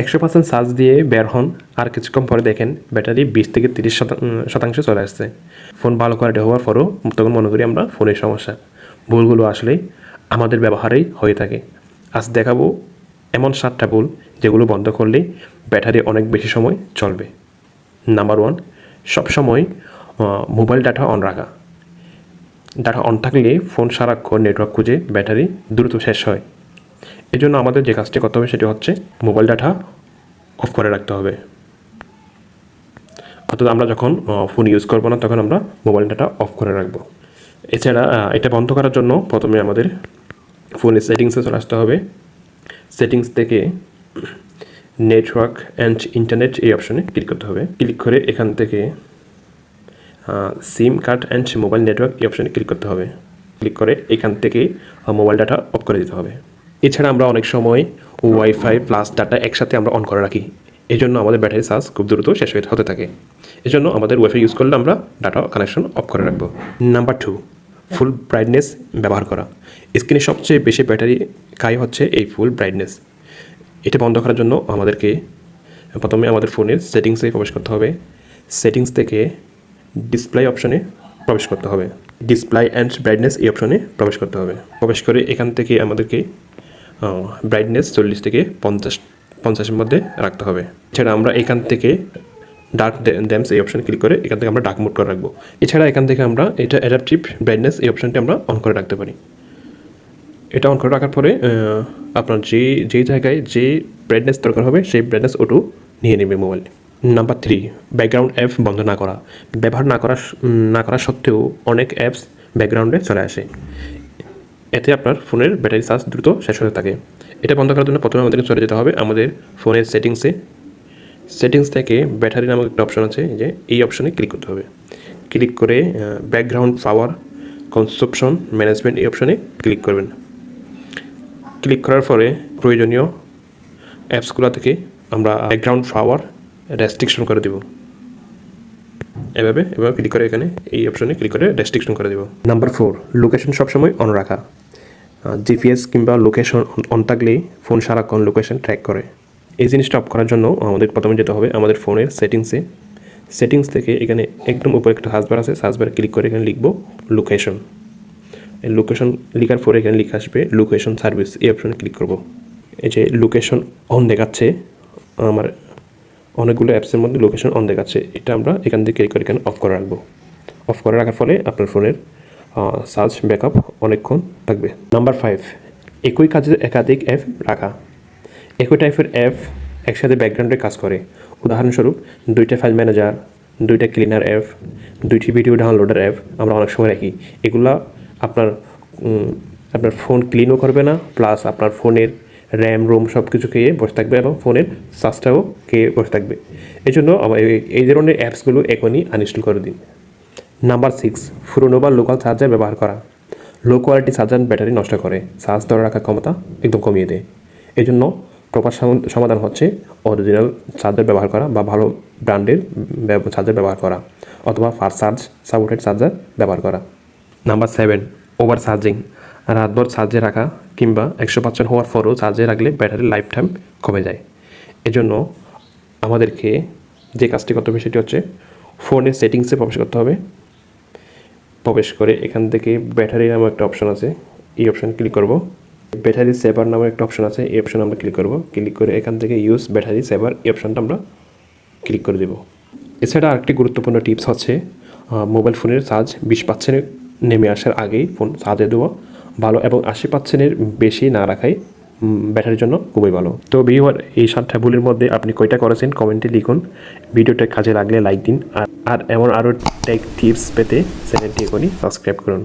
একশো percent charge দিয়ে বের হন। আর কিছুক্ষণ পরে দেখেন ব্যাটারি বিশ থেকে তিরিশ শতাংশ চলে আসছে। ফোন ভালো কোয়ালিটি হওয়ার পরও তখন মনে করি আমরা ফোনের সমস্যা। ভুলগুলো আসলে আমাদের ব্যবহারেই হয়ে থাকে। আজ দেখাবো এমন সাতটা ভুল যেগুলো বন্ধ করলে ব্যাটারি অনেক বেশি সময় চলবে। নাম্বার ওয়ান সবসময় মোবাইল ডাটা অন রাখা। ডাটা অন থাকলে ফোন সারাক্ষণ নেটওয়ার্ক খুঁজে ব্যাটারি দ্রুত শেষ হয়। এই জন্য আমাদের যে কাজটি করতে হবে সেটি হচ্ছে মোবাইল ডাটা অফ করে রাখতে হবে। অর্থাৎ আমরা যখন ফোন ইউজ করব না, তখন আমরা মোবাইল ডাটা অফ করে রাখব। এছাড়া এটা বন্ধ করার জন্য প্রথমে আমাদের ফোনের সেটিংসে চলে আসতে হবে। সেটিংস থেকে নেটওয়ার্ক অ্যান্ড ইন্টারনেট এই অপশনে ক্লিক করতে হবে। ক্লিক করে এখান থেকে SIM card and mobile network এই অপশনে ক্লিক করতে হবে। ক্লিক করে এখান থেকে মোবাইল ডাটা অফ করে দিতে হবে। এছাড়া আমরা অনেক সময় ওয়াইফাই প্লাস ডাটা একসাথে আমরা অন করে রাখি। এই জন্য আমাদের ব্যাটারি চার্জ খুব দ্রুত শেষ হয়ে হতে থাকে। এই জন্য আমাদের ওয়াইফাই ইউজ করলে আমরা ডাটা কানেকশন অফ করে রাখব। নাম্বার টু ফুল ব্রাইটনেস ব্যবহার করা। স্ক্রিনে সবচেয়ে বেশি ব্যাটারি খাই হচ্ছে এই ফুল ব্রাইটনেস এটা বন্ধ করার জন্য আমাদেরকে প্রথমে আমাদের ফোনের সেটিংসে প্রবেশ করতে হবে। সেটিংস থেকে ডিসপ্লে অপশনে প্রবেশ করতে হবে। ডিসপ্লে অ্যান্ড ব্রাইটনেস এই অপশনে প্রবেশ করতে হবে। প্রবেশ করে এখান থেকে আমাদেরকে ব্রাইটনেস চল্লিশ থেকে পঞ্চাশ, পঞ্চাশের মধ্যে রাখতে হবে। এছাড়া আমরা এখান থেকে ডার্ক ড্যামস এই অপশনে ক্লিক করে এখান থেকে আমরা ডার্ক মোড করে রাখব। এছাড়া এখান থেকে আমরা এটা অ্যাডাপটিভ ব্রাইটনেস এই অপশানটি আমরা অন করে রাখতে পারি। এটা অন করে রাখার পরে আপনার যে, যেই জায়গায় যে ব্রাইটনেস দরকার হবে, সেই ব্রাইটনেস ওটু নিয়ে নেবে mobile number three background app বন্ধ না করা। ব্যবহার না করা না করা সত্ত্বেও অনেক অ্যাপস ব্যাকগ্রাউন্ডে চলে আসে। এতে আপনার ফোনের ব্যাটারি চার্জ দ্রুত শেষ হতে থাকে। এটা বন্ধ করার জন্য প্রথমে আমাদেরকে চলে যেতে হবে আমাদের ফোনের সেটিংসে সেটিংস থেকে ব্যাটারি নামক একটা অপশন আছে যে এই অপশনে ক্লিক করতে হবে। ক্লিক করে ব্যাকগ্রাউন্ড পাওয়ার কনসাপশন ম্যানেজমেন্ট এই অপশনে ক্লিক করবেন। ক্লিক করার পরে প্রয়োজনীয় অ্যাপসগুলো থেকে আমরা ব্যাকগ্রাউন্ড পাওয়ার রেস্ট্রিকশন করে দেব। এভাবে এভাবে ক্লিক করে এখানে এই অপশনে ক্লিক করে রেস্ট্রিকশন করে দেব। নাম্বার ফোর লোকেশন সবসময় অন রাখা। জিপিএস কিংবা লোকেশন অন থাকলেই ফোন সারাক্ষণ লোকেশন ট্র্যাক করে। এই জিনিসটা অফ করার জন্য আমাদের প্রথমে যেতে হবে আমাদের ফোনের সেটিংসে সেটিংস থেকে এখানে একদম উপরে একটা সার্চবার আছে সার্চবার ক্লিক করে এখানে লিখব লোকেশন এই লোকেশন লেখার পরে এখানে লিখে আসবে লোকেশন সার্ভিস এই অপশনে ক্লিক করব। এই যে লোকেশন অন দেখাচ্ছে, আমার অনেকগুলো অ্যাপসের মধ্যে লোকেশন অন দেখাচ্ছে। এটা আমরা এখান থেকে ক্লিক করে এখানে অফ করে রাখব। অফ করে রাখার ফলে আপনার ফোনের সার্চ ব্যাকআপ অনেকক্ষণ থাকবে। নাম্বার ফাইভ একই কাজে একাধিক অ্যাপ রাখা। একই টাইপের অ্যাপ একসাথে ব্যাকগ্রাউন্ডে কাজ করে। উদাহরণস্বরূপ, দুইটা ফাইল ম্যানেজার দুইটা ক্লিনার অ্যাপ দুইটি ভিডিও ডাউনলোডার অ্যাপ আমরা অনেক সময় রাখি। এগুলা আপনার আপনার ফোন ক্লিনও করবে না প্লাস আপনার ফোনের র্যাম, রোম সব কিছু খেয়ে বসে থাকবে এবং ফোনের চার্জটাও খেয়ে বসে থাকবে। এই জন্য আমার এই- ধরনের অ্যাপসগুলো এখনই আনইনস্টল করে দিন। নাম্বার সিক্স পুরোনো বা লোকাল চার্জার ব্যবহার করা। লো কোয়ালিটি চার্জার ব্যাটারি নষ্ট করে। চার্জ ধরে রাখার ক্ষমতা একদম কমিয়ে দেয়। এই জন্য প্রপার সমাধান হচ্ছে অরিজিনাল চার্জার ব্যবহার করা বা ভালো ব্র্যান্ডের চার্জার ব্যবহার করা অথবা ফাস্ট চার্জ সাপোর্টেড চার্জার ব্যবহার করা। নাম্বার সেভেন ওভার চার্জিং রাতভর চার্জে রাখা কিংবা একশো পার্সেন্ট হওয়ার পরও চার্জে রাখলে ব্যাটারির লাইফ টাইম কমে যায়। এজন্য আমাদেরকে যে কাজটি করতে হবে সেটি হচ্ছে ফোনের সেটিংসে প্রবেশ করতে হবে। প্রবেশ করে এখান থেকে ব্যাটারি নামে একটা অপশন আছে, এই অপশন ক্লিক করব। ব্যাটারি সেভার নামে একটা অপশন আছে, এই অপশন আমরা ক্লিক করব। ক্লিক করে এখান থেকে ইউজ ব্যাটারি সেভার এই অপশনটা আমরা ক্লিক করে দেব। এছাড়া আরেকটি গুরুত্বপূর্ণ টিপস হচ্ছে মোবাইল ফোনের চার্জ বিশ পার্সেন্টে নেমে আসার আগেই ফোন চার্জে দেওয়া। ভালো এবং আশি পার্সেন্টের বেশি না রাখাই ব্যাটারির জন্য খুবই ভালো। তো ভিউয়ার এই সাতটা ভুলের মধ্যে আপনি কয়টা করেছেন কমেন্টে লিখুন। ভিডিওটা কাজে লাগলে লাইক দিন। আর আর এমন আরও টেক টিপস পেতে চ্যানেলটি এখনই সাবস্ক্রাইব করুন।